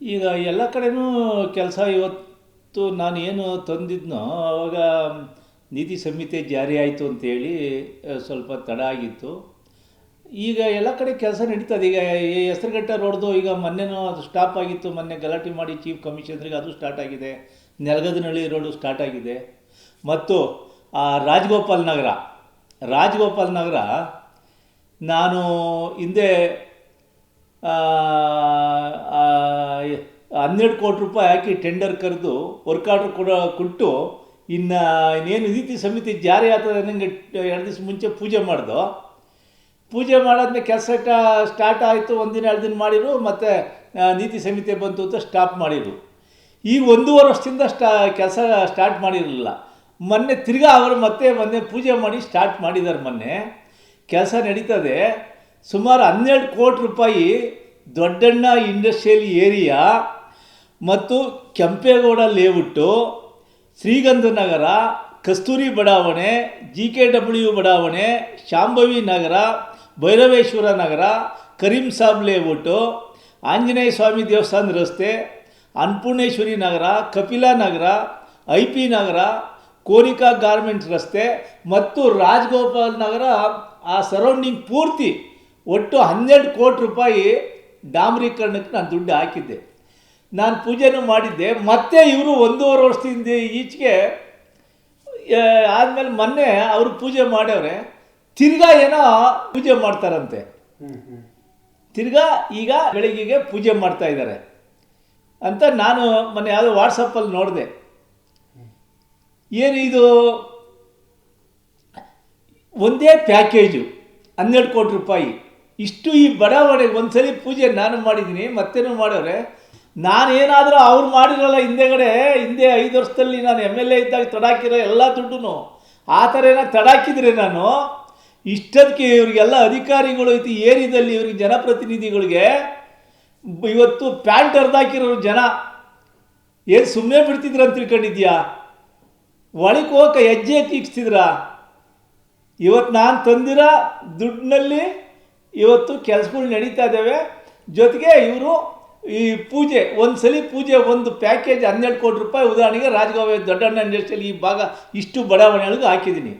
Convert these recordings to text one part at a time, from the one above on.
ಈಗ ಎಲ್ಲ ಕಡೆಯೂ ಕೆಲಸ ಇವತ್ತು ನಾನು ಏನು ತಂದಿದ್ನೋ ಆವಾಗ ನೀತಿ ಸಂಹಿತೆ ಜಾರಿ ಆಯಿತು ಅಂತೇಳಿ ಸ್ವಲ್ಪ ತಡ ಆಗಿತ್ತು. ಈಗ ಎಲ್ಲ ಕಡೆ ಕೆಲಸ ನಡೀತದೆ. ಈಗ ಹೆಸರುಘಟ್ಟ ರೋಡ್ದು ಈಗ ಮೊನ್ನೆನೂ ಅದು ಸ್ಟಾಪ್ ಆಗಿತ್ತು. ಮೊನ್ನೆ ಗಲಾಟೆ ಮಾಡಿ ಚೀಫ್ ಕಮಿಷನರಿಗೆ ಅದು ಸ್ಟಾರ್ಟ್ ಆಗಿದೆ. ನೆಲಗದನಹಳ್ಳಿ ರೋಡು ಸ್ಟಾರ್ಟ್ ಆಗಿದೆ. ಮತ್ತು ಆ ರಾಜಗೋಪಾಲ್ ನಗರ ರಾಜಗೋಪಾಲ್ ನಗರ ನಾನು ಹಿಂದೆ ಹನ್ನೆರಡು ಕೋಟಿ ರೂಪಾಯಿ ಹಾಕಿ ಟೆಂಡರ್ ಕರೆದು ವರ್ಕ್ ಆರ್ಡ್ರ್ ಕೊಡ, ಕೊಟ್ಟು ಇನ್ನು, ಇನ್ನೇನು ನೀತಿ ಸಮಿತಿ ಜಾರಿ ಆಗ್ತದೆ ನನಗೆ ಎರಡು ದಿವಸ ಮುಂಚೆ ಪೂಜೆ ಮಾಡಿದೋ. ಪೂಜೆ ಮಾಡಾದ್ಮೇಲೆ ಕೆಲಸ ಸ್ಟಾರ್ಟ್ ಆಯಿತು, ಒಂದಿನ ಎರಡು ದಿನ ಮಾಡಿರು, ಮತ್ತು ನೀತಿ ಸಮಿತಿ ಬಂತು ಅಂತ ಸ್ಟಾಪ್ ಮಾಡಿರು. ಈ ಒಂದೂವರೆ ವರ್ಷದಿಂದ ಸ್ಟಾ, ಕೆಲಸ ಸ್ಟಾರ್ಟ್ ಮಾಡಿರಲಿಲ್ಲ. ಮೊನ್ನೆ ತಿರ್ಗಾ ಅವರು ಮತ್ತೆ ಮೊನ್ನೆ ಪೂಜೆ ಮಾಡಿ ಸ್ಟಾರ್ಟ್ ಮಾಡಿದ್ದಾರೆ ಮೊನ್ನೆ. ಕೆಲಸ ನಡೀತದೆ. ಸುಮಾರು ಹನ್ನೆರಡು ಕೋಟಿ ರೂಪಾಯಿ ದೊಡ್ಡಣ್ಣ ಇಂಡಸ್ಟ್ರಿಯಲ್ ಏರಿಯಾ ಮತ್ತು ಕೆಂಪೇಗೌಡ ಲೇಔಟು ಶ್ರೀಗಂಧ ನಗರ ಕಸ್ತೂರಿ ಬಡಾವಣೆ ಜಿ ಕೆ ಡಬ್ಲ್ಯೂ ಬಡಾವಣೆ, ಶಾಂಭವಿ ನಗರ, ಭೈರವೇಶ್ವರ ನಗರ, ಕರೀಂ ಸಾಬ್ ಲೇಔಟು, ಆಂಜನೇಯ ಸ್ವಾಮಿ ದೇವಸ್ಥಾನ ರಸ್ತೆ, Annapurneshwari Nagar, Kapila Nagar, I P Nagar, Korika garments ರಸ್ತೆ ಮತ್ತು ರಾಜಗೋಪಾಲ್ ನಗರ. ಆ ಸರೌಂಡಿಂಗ್ ಪೂರ್ತಿ ಒಟ್ಟು ಹನ್ನೆರಡು ಕೋಟಿ ರೂಪಾಯಿ ಡಾಂಬರೀಕರಣಕ್ಕೆ ನಾನು ದುಡ್ಡು ಹಾಕಿದ್ದೆ. ನಾನು ಪೂಜೆನೂ ಮಾಡಿದ್ದೆ ಮತ್ತೆ ಇವರು ಒಂದೂವರೆ ವರ್ಷದಿಂದ ಈಚೆಗೆ ಆದಮೇಲೆ ಮೊನ್ನೆ ಅವರು ಪೂಜೆ ಮಾಡ್ಯವ್ರೆ ತಿರ್ಗಾ ಏನೋ ಪೂಜೆ ಮಾಡ್ತಾರಂತೆ. ತಿರ್ಗಾ ಈಗ ಬೆಳಗ್ಗೆಗೆ ಪೂಜೆ ಮಾಡ್ತಾ ಇದ್ದಾರೆ ಅಂತ ನಾನು ಮೊನ್ನೆ ಯಾವುದೋ ವಾಟ್ಸಪ್ಪಲ್ಲಿ ನೋಡಿದೆ. ಏನು ಇದು? ಒಂದೇ ಪ್ಯಾಕೇಜು ಹನ್ನೆರಡು ಕೋಟಿ ರೂಪಾಯಿ. ಇಷ್ಟು ಈ ಬಡಾವಣೆಗೆ ಒಂದ್ಸಲಿ ಪೂಜೆ ನಾನು ಮಾಡಿದ್ದೀನಿ ಮತ್ತೇನು ಮಾಡೋರೆ? ನಾನೇನಾದರೂ ಅವ್ರು ಮಾಡಿರಲ್ಲ ಹಿಂದೆಗಡೆ, ಹಿಂದೆ ಐದು ವರ್ಷದಲ್ಲಿ ನಾನು ಎಂ ಎಲ್ ಎ ಇದ್ದಾಗ ತಡಾಕಿರೋ ಎಲ್ಲ ದುಡ್ಡು ಆ ಥರ ಏನೋ ತಡಾಕಿದ್ರೆ ನಾನು ಇಷ್ಟದಕ್ಕೆ ಇವರಿಗೆಲ್ಲ ಅಧಿಕಾರಿಗಳು ಐತಿ ಏರಿಯಾದಲ್ಲಿ ಇವ್ರಿಗೆ ಜನಪ್ರತಿನಿಧಿಗಳಿಗೆ, ಇವತ್ತು ಪ್ಯಾಂಟ್ ಹರಿದಾಕಿರೋರು ಜನ. ಏನು ಸುಮ್ಮನೆ ಬಿಡ್ತಿದ್ರು ಅಂತ ತಿಳ್ಕೊಂಡಿದ್ಯಾ? ಒಳಕ್ಕೆ ಹೋಗಕ್ಕೆ ಹೆಜ್ಜೆ ತೀಕ್ಸ್ತಿದ್ರ ಇವತ್ತು ನಾನು ತಂದಿರೋ ದುಡ್ಡಿನಲ್ಲಿ ಇವತ್ತು ಕೆಲಸಗಳು ನಡೀತಾ ಇದ್ದಾವೆ ಜೊತೆಗೆ ಇವರು ಈ ಪೂಜೆ ಒಂದು ಸಲ ಪೂಜೆ ಒಂದು ಪ್ಯಾಕೇಜ್ ಹನ್ನೆರಡು ಕೋಟಿ ರೂಪಾಯಿ. ಉದಾಹರಣೆಗೆ ರಾಜಗೋವೆ ದೊಡ್ಡಣ್ಣ ಇಂಡಸ್ಟ್ರಿಯಲ್ಲಿ ಈ ಭಾಗ ಇಷ್ಟು ಬಡಾವಣೆಗಳಿಗೆ ಹಾಕಿದ್ದೀನಿ.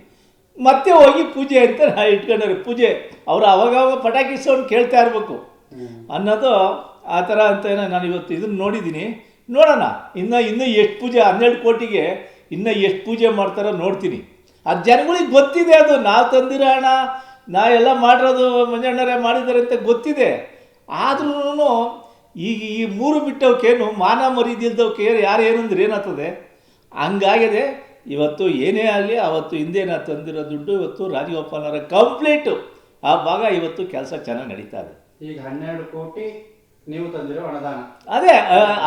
ಮತ್ತೆ ಹೋಗಿ ಪೂಜೆ ಅಂತ ನಾ ಇಟ್ಕೊಂಡ್ರೆ ಪೂಜೆ ಅವರು ಅವಾಗವಾಗ ಪಟಾಕಿ ಸೌಂಡ್ ಕೇಳ್ತಾ ಇರಬೇಕು. ಅನ್ನೋದು ಆ ಥರ ಅಂತ ನಾನು ಇವತ್ತು ಇದನ್ನು ನೋಡಿದ್ದೀನಿ. ನೋಡೋಣ. ಇನ್ನು ಇನ್ನೂ ಎಷ್ಟು ಪೂಜೆ ಹನ್ನೆರಡು ಕೋಟಿಗೆ ಇನ್ನೂ ಎಷ್ಟು ಪೂಜೆ ಮಾಡ್ತಾರೋ ನೋಡ್ತೀನಿ. ಅದು ಜನಗಳಿಗೆ ಗೊತ್ತಿದೆ ಅದು. ನಾವು ತಂದಿರೋ ನಾ ಎಲ್ಲ ಮಾಡಿರೋದು ಮಂಜಣ್ಣರೇ ಮಾಡಿದ್ದಾರೆ ಅಂತ ಗೊತ್ತಿದೆ. ಆದ್ರೂ ಈಗ ಈ ಮೂರು ಬಿಟ್ಟವಕ್ಕೇನು ಮಾನ ಮರಿದಿಲ್ದವಕ್ಕೆ ಯಾರು ಏನಂದ್ರೆ ಏನಾಗ್ತದೆ? ಹಂಗಾಗಿದೆ. ಇವತ್ತು ಏನೇ ಆಗಲಿ ಅವತ್ತು ಹಿಂದೇನ ತಂದಿರೋ ದುಡ್ಡು ಇವತ್ತು ರಾಜಗೋಪಾಲರ ಕಂಪ್ಲೀಟು. ಆ ಭಾಗ ಇವತ್ತು ಕೆಲಸ ಚೆನ್ನಾಗಿ ನಡೀತಾ ಇದೆ. ಈಗ ಹನ್ನೆರಡು ಕೋಟಿ ನೀವು ತಂದಿರೋ ಅನುದಾನ. ಅದೇ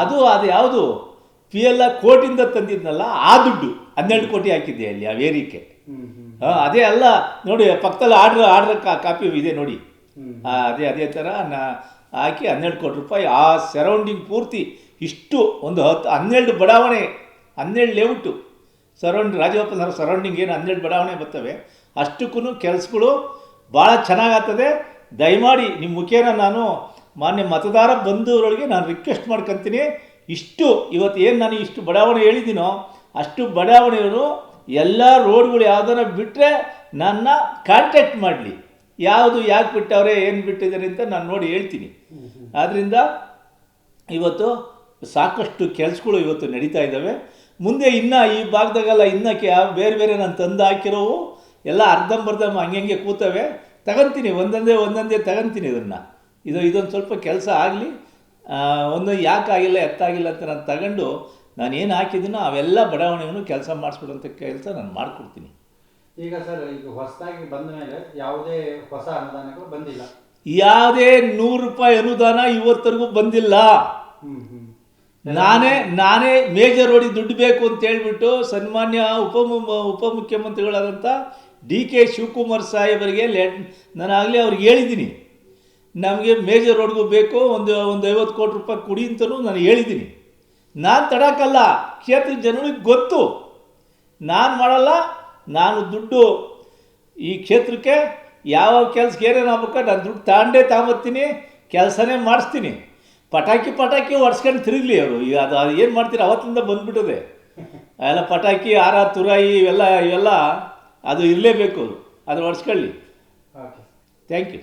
ಅದು ಅದು ಯಾವುದು? ಪಿ ಎಲ್ ಕೋಟಿಂದ ತಂದಿದ್ನಲ್ಲ ಆ ದುಡ್ಡು. ಹನ್ನೆರಡು ಕೋಟಿ ಹಾಕಿದ್ದೆ ಅಲ್ಲಿ ಆ ವೇರಿಕೆ? ಹ್ಮ್ ಅದೇ ಅಲ್ಲ ನೋಡಿ ಪಕ್ಕದಲ್ಲಿ ಆರ್ಡ್ರ್ ಆರ್ಡ್ರ್ ಕಾಪಿ ಇದೆ ನೋಡಿ. ಅದೇ ಅದೇ ಥರ ನಾ ಹಾಕಿ ಹನ್ನೆರಡು ಕೋಟಿ ರೂಪಾಯಿ ಆ ಸರೌಂಡಿಂಗ್ ಪೂರ್ತಿ ಇಷ್ಟು ಒಂದು ಹತ್ತು, ಹನ್ನೆರಡು ಬಡಾವಣೆ, ಹನ್ನೆರಡು ಲೇಔಟು ಸರೌಂಡ್ ರಾಜಗೋಪಾಲ್ ಸರೌಂಡಿಂಗ್ ಏನು ಹನ್ನೆರಡು ಬಡಾವಣೆ ಬರ್ತವೆ. ಅಷ್ಟಕ್ಕೂ ಕೆಲಸಗಳು ಭಾಳ ಚೆನ್ನಾಗಾಗ್ತದೆ. ದಯಮಾಡಿ ನಿಮ್ಮ ಮುಖೇನ ನಾನು ಮಾನ್ಯ ಮತದಾರ ಬಂಧುವರೊಳಗೆ ನಾನು ರಿಕ್ವೆಸ್ಟ್ ಮಾಡ್ಕೊತೀನಿ. ಇಷ್ಟು, ಇವತ್ತು ಏನು ನಾನು ಇಷ್ಟು ಬಡಾವಣೆ ಹೇಳಿದ್ದೀನೋ, ಅಷ್ಟು ಬಡಾವಣೆಯವರು ಎಲ್ಲ ರೋಡ್ಗಳು ಯಾವ್ದಾರ ಬಿಟ್ಟರೆ ನನ್ನ ಕಾಂಟ್ಯಾಕ್ಟ್ ಮಾಡಲಿ. ಯಾವುದು ಯಾಕೆ ಬಿಟ್ಟವ್ರೆ, ಏನು ಬಿಟ್ಟಿದ್ದಾರೆ ಅಂತ ನಾನು ನೋಡಿ ಹೇಳ್ತೀನಿ. ಆದ್ದರಿಂದ ಇವತ್ತು ಸಾಕಷ್ಟು ಕೆಲಸಗಳು ಇವತ್ತು ನಡೀತಾ ಇದ್ದಾವೆ ಮುಂದೆ ಇನ್ನೂ ಈ ಭಾಗದಾಗೆಲ್ಲ ಇನ್ನೂ ಬೇರೆ ಬೇರೆ ನಾನು ತಂದು ಹಾಕಿರೋವು ಎಲ್ಲ ಅರ್ಧಂಬರ್ಧಂ ಹಂಗೆ ಕೂತವೆ. ತಗೊಂತೀನಿ, ಒಂದೊಂದೇ ಒಂದೊಂದೇ ತಗೊಂತೀನಿ ಇದನ್ನು. ಇದು, ಇದೊಂದು ಸ್ವಲ್ಪ ಕೆಲಸ ಆಗಲಿ. ಒಂದು ಯಾಕಾಗಿಲ್ಲ ಎತ್ತಾಗಿಲ್ಲ ಅಂತ ನಾನು ತಗೊಂಡು ನಾನು ಏನು ಹಾಕಿದ್ದೀನೋ ಅವೆಲ್ಲ ಬಡಾವಣೆಯನ್ನು ಕೆಲಸ ಮಾಡಿಸ್ಬಿಡೋಂಥ ಕೆಲಸ ನಾನು ಮಾಡಿಕೊಡ್ತೀನಿ. ಈಗ ಸರ್ ಈಗ ಹೊಸದಾಗಿ ಬಂದ ಮೇಲೆ ಯಾವುದೇ ಹೊಸ ಅನುದಾನಗಳು ಬಂದಿಲ್ಲ. ಯಾವುದೇ ನೂರು ರೂಪಾಯಿ ಅನುದಾನ ಇವತ್ತರೆಗೂ ಬಂದಿಲ್ಲ. ನಾನೇ ನಾನೇ ಮೇಜರ್ ರೋಡಿಗೆ ದುಡ್ಡು ಬೇಕು ಅಂತ ಹೇಳ್ಬಿಟ್ಟು ಸನ್ಮಾನ್ಯ ಉಪ ಉಪಮುಖ್ಯಮಂತ್ರಿಗಳಾದಂಥ ಡಿ ಕೆ ಶಿವಕುಮಾರ್ ಸಾಹೇಬರಿಗೆ ಲೆಟ್ ನಾನು ಆಗಲೇ ಅವ್ರಿಗೆ ಹೇಳಿದ್ದೀನಿ. ನಮಗೆ ಮೇಜರ್ ರೋಡ್ಗೂ ಬೇಕು ಒಂದು ಒಂದು ಐವತ್ತು ಕೋಟಿ ರೂಪಾಯಿ ಕೊಡಿ ಅಂತಲೂ ನಾನು ಹೇಳಿದ್ದೀನಿ. ನಾನು ತಡಕಲ್ಲ. ಕ್ಷೇತ್ರ ಜನಗಳಿಗೆ ಗೊತ್ತು. ನಾನು ಮಾಡಲ್ಲ ನಾನು ದುಡ್ಡು ಈ ಕ್ಷೇತ್ರಕ್ಕೆ ಯಾವ ಕೆಲಸಕ್ಕೆ ಏನೇನು ಆಗ್ಬೇಕು ನಾನು ದುಡ್ಡು ತಗೊಂಡೇ ತಗೊಂಬತ್ತೀನಿ ಕೆಲಸನೇ ಮಾಡಿಸ್ತೀನಿ. ಪಟಾಕಿ ಪಟಾಕಿ ಹೊಡ್ಸ್ಕೊಂಡು ತಿರುಗಲಿ ಅವರು. ಈಗ ಅದು ಅದು ಏನು ಮಾಡ್ತೀರಿ? ಅವತ್ತಿಂದ ಬಂದುಬಿಟ್ಟದೆ. ಎಲ್ಲ ಪಟಾಕಿ ಆರ ತುರಾಯಿ ಇವೆಲ್ಲ ಇವೆಲ್ಲ ಅದು ಇರಲೇಬೇಕು. ಅದು ಹೊಡ್ಸ್ಕೊಳ್ಳಿ ಥ್ಯಾಂಕ್ ಯು